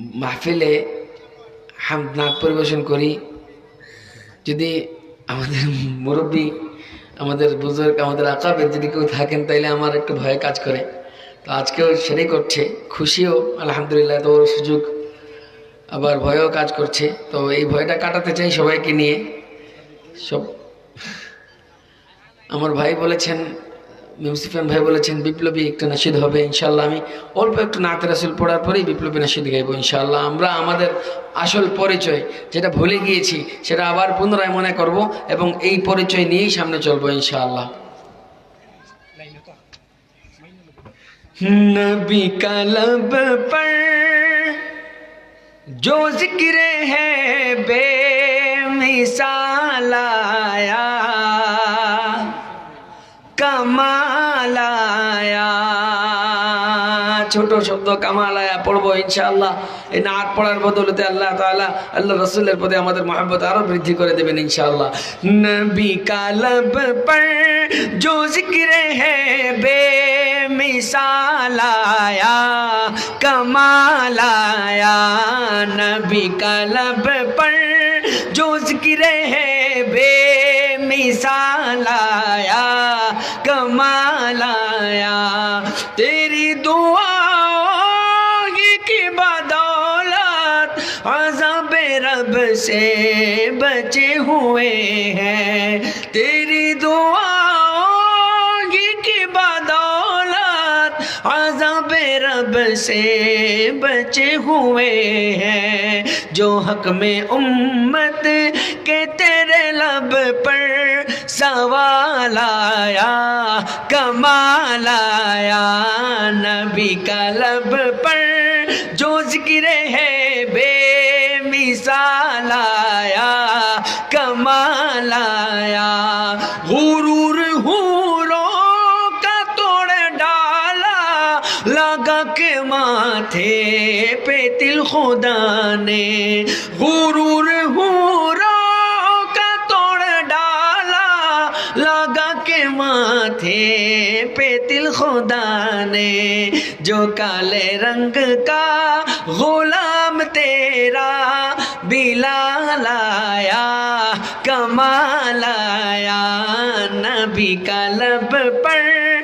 মাহফিলে হাম নাক পরিবেশন করি। যদি আমাদের মুরব্বী, আমাদের বুজুর্গ, আমাদের আকাবের যদি কেউ থাকেন, তাইলে আমার একটু ভয় কাজ করে। তো আজকেও সেটাই করছে। খুশিও, আলহামদুলিল্লাহ তো সুযোগ। আবার ভয়ও কাজ করছে। তো এই ভয়টা কাটাতে চাই সবাইকে নিয়ে। সব আমার ভাই বলেছেন মিউসিফান ভাই বলেছেন বিপ্লবী একটা নাসিদ হবে ইনশাল্লাহ আমি অল্প একটু নাতে রাসুল পড়ার পরেই বিপ্লবী নাসিদ গাইবো ইনশাল্লাহ আমরা আমাদের আসল পরিচয় যেটা ভুলে গিয়েছি সেটা আবার পুনরায় মনে করব এবং এই পরিচয় নিয়েই সামনে চলবো ইনশাআল্লাহ नबी का लब पर जो जिक्र है बेमिसाल आया ছোট শব্দ কামালায়া পড়ব ইনশাআল্লাহ। এই নাট পড়ার বদলতে আল্লাহ তালা আল্লাহ রসুলের প্রতি আমাদের মহাব্বত আরও বৃদ্ধি করে দেবেন ইনশাআল্লাহ। নবী হে মিসালায়া কমালায়া। নবী কালব سے بچے ہوئے ہیں۔ تیری دعا کی بدولت عذاب رب سے بچے ہوئے ہیں۔ جو حق میں امت کے تیرے لب پر سوال آیا، کمال آیا۔ نبی کا لب پر جو ذکر لگا کے ماتھے پہ تل خدا نے غرور ہوروں کا توڑ ڈالا، لگا کے ماتھے پہ تل خدا نے جو کالے رنگ کا غلام تیرا بلا لایا کمالایا نبی کا لب پر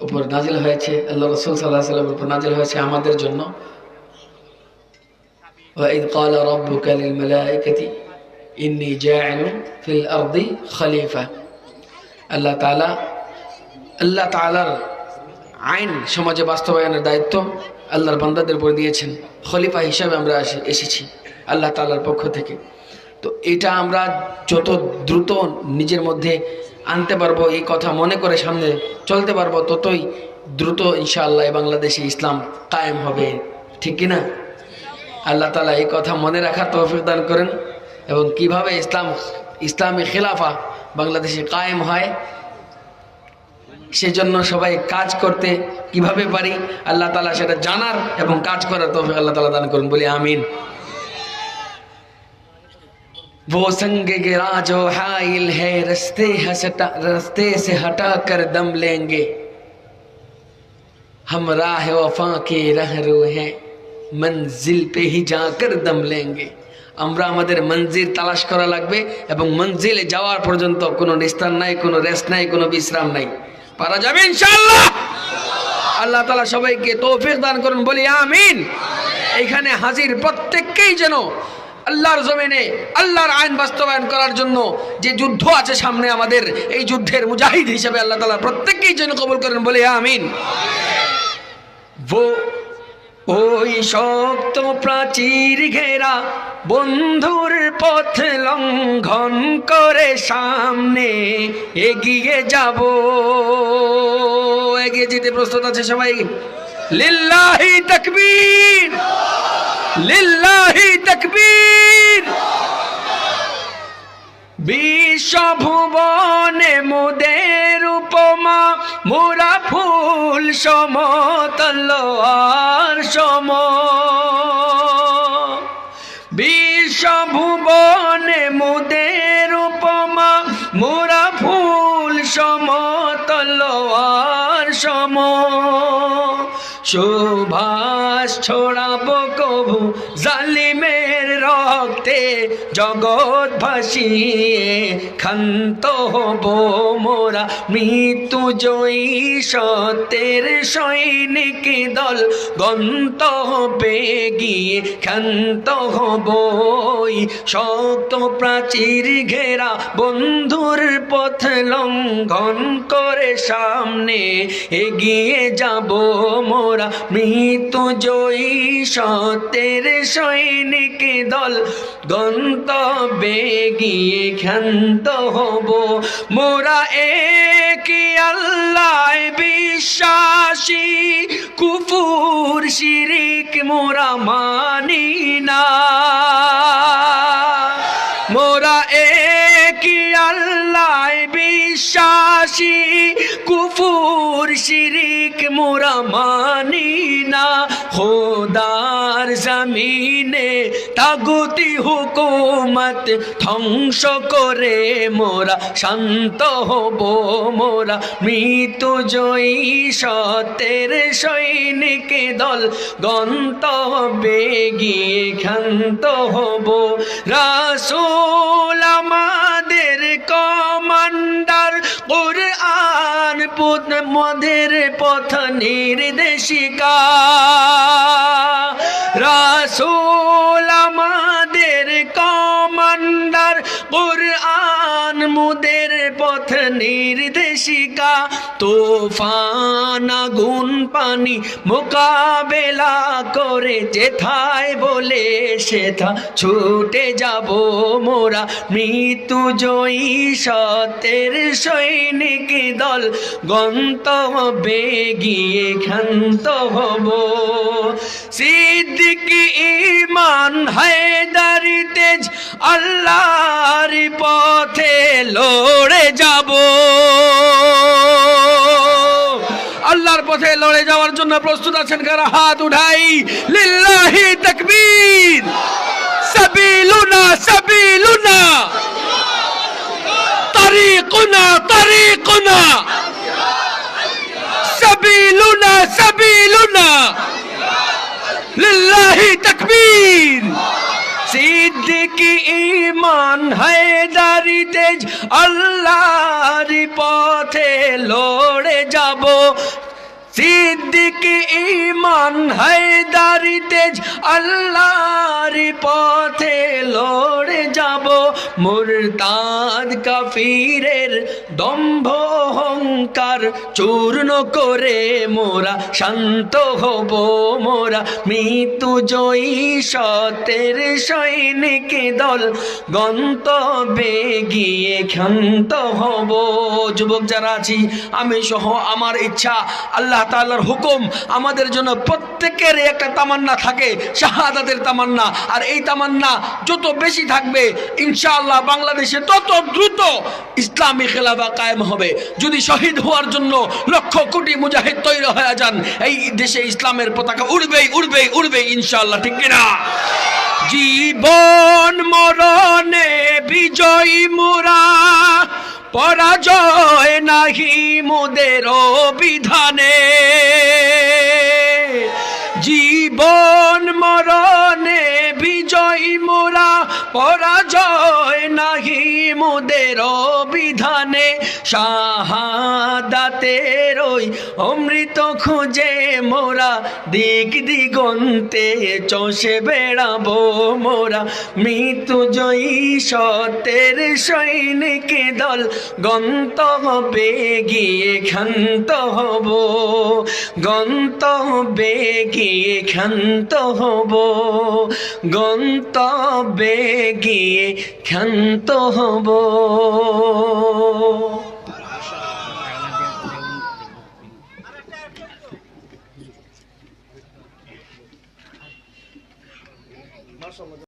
উপর নাজিল হয়েছে আল্লাহ রসুল সাল্লাহ সাল্লামের উপর নাজিল হয়েছে আমাদের জন্য وإذ قال ربك للملائكة إني جاعل في الأرض خليفة আল্লাহ তাআলা আল্লাহ তাআলার আইন সমাজে বাস্তবায়নের দায়িত্ব আল্লাহর বান্দাদের উপর দিয়েছেন খলিফা হিসাবে আমরা আসি- এসেছি আল্লাহ তাআলার পক্ষ থেকে তো এটা আমরা যত দ্রুত নিজের মধ্যে আনতে পারব, এই কথা মনে করে সামনে চলতে পারব, ততই দ্রুত ইনশাআল্লাহ বাংলাদেশে ইসলাম কায়েম হবে। ঠিক কি না আল্লাহ তালা এই কথা মনে রাখার তৌফিক দান করেন এবং কীভাবে ইসলাম, ইসলামী খেলাফা বাংলাদেশে কায়েম হয়, সেজন্য সবাই কাজ করতে কীভাবে পারি, আল্লাহ তালা সেটা জানার এবং কাজ করার তৌফিক আল্লাহ তালা দান করুন, বলি আমিন। वो संग गिरा जो हाइल है रस्ते हसटा रस्ते से हटा कर दम लेंगे हम राह वफा के रहरु हैं मंजिल पे ही जाकर दम लेंगे আমরা আমাদের মঞ্জিল তালাশ করা লাগবে এবং মঞ্জিলে যাওয়ার পর্যন্ত কোনো নিস্তার নাই কোনো রেস্ট নাই কোনো বিশ্রাম নাই পারা যাবে ইনশাআল্লাহ আল্লাহ তালা সবাইকে তৌফিক দান করুন বলি আমিন এখানে হাজির প্রত্যেককেই যেন আল্লাহর জমিনে, আল্লাহর আইন বাস্তবায়ন করার জন্য যে যুদ্ধ আছে সামনে আমাদের, এই যুদ্ধের মুজাহিদ হিসেবে আল্লাহ তালা প্রত্যেককেই যেন কবুল করেন, বলে আমিন। ওই শক্ত প্রাচীর ঘেরা বন্ধুর পথ লঙ্ঘন করে সামনে এগিয়ে যাব। এগিয়ে যেতে প্রস্তুত আছে সবাই। লিল্লাহি তাকবীর। লিল্লাহি তাকবীর। বিশ্বভুবনে মোদের উপমা, মোরা ফুল সমতল আর সম। বিশ্বভুবনে মোদের উপমা, মোরা ফুল সমতল আর সম। সুভাষ ছড়াবো কবু জালিমের রক্তে জগৎ ভাসিয়ে, ক্ষান্ত হব মোরা মৃত্যু জয়ী সত্যের সৈনিক দল। গন্ত হবে গিয়ে, ক্ষান্ত হবই শক্ত প্রাচীর ঘেরা বন্ধুর পথ লঙ্ঘন করে সামনে এগিয়ে যাব মোরা। মৃত্যু জয়ী সত্যের সৈনিক দল। গন্তব্যে গিয়ে ক্ষান্ত হব। মোরা একই আল্লাহ বিশ্বাসী। কুফুর শিরিক মোরা মানি না। মোরা একই আল্লাহ বিশ্বাসী। শিরিক মোরা মানি না, খোদার জমিনে তাগুতি হুকুমত ধ্বংস করে মোরা, শান্ত হব মোরা। মৃত্যু জয়ী সতের সৈনিক দল গন্তব্যে গিয়ে ক্ষান্ত হব। রাসূল আমাদের মদের পথ নির্দেশিকা। রাসুল আমাদের কমান্ডার কোরআন মুদের পথ নির্দেশিকা, তোফান আগুন পানি মোকাবেলা করে যেথায় বলে সেথা ছুটে যাব মোরা। মৃত্যু জয়ী সতের সৈনিক দল, গন্তব্যে গিয়ে ক্ষান্ত হব। সিদ্দিকি ইমান তেজ আল্লাহর পথে লড়ে যাব। আল্লাহর পথে লড়ে যাওয়ার জন্য প্রস্তুত আছেন কারা? হাত উঠাই। লিল্লাহি তাকবীর। সাবিলুনা সাবিলুনা। তারিকুনা তারিকুনা। সাবিলুনা সাবিলুনা। লিল্লাহি তাকবীর। সিদ্দিকি ইমান হায়দারি তেজ আল্লাহর পথে লড়ে যাব। সিদ্দিকি ইমান হায়দারি তেজ, আল্লাহর পথে লড়ে যাব। মুরতাদ কাফিরের দম্ভ অহংকার চূর্ণ করে মোরা, শান্ত হব মোরা। মৃত্যু জয়ী সতের সৈনিক দল, গন্তব্যে গিয়ে ক্ষান্ত হব। যুবক যারা আছি, আমি সহ আমার ইচ্ছা, আল্লাহ তাআলার হুকুম আমাদের জন্য প্রত্যেকের একটা তামান্না থাকে, শাহাদাতের তামান্না। আর এই তামান্না যত বেশি থাকবে, ইনশাআল্লাহ বাংলাদেশে তত দ্রুত ইসলামী খেলাফা কায়েম হবে। যদি শহীদ হওয়ার জন্য লক্ষ কোটি মুজাহিদ তৈরি হয়ে যান, এই দেশে ইসলামের পতাকা উড়বেই উড়বেই উড়বেই ইনশাআল্লাহ, ঠিক কিনা? জীবন মরণে বিজয়ী মোরা, পরাজয় নাহি মোদের বিধানে শাহাদাতের ওই অমৃত খুঁজে মোরা দিক দিগন্তে চষে বেড়াবো মোরা। মৃত্যু জয়ী সতের সৈনিক দল গন্তব্যে গিয়ে ক্ষান্ত হব। গন্তব্যে গিয়ে ক্ষান্ত হব। গন্তব্যে গিয়ে ক্ষান্ত হব।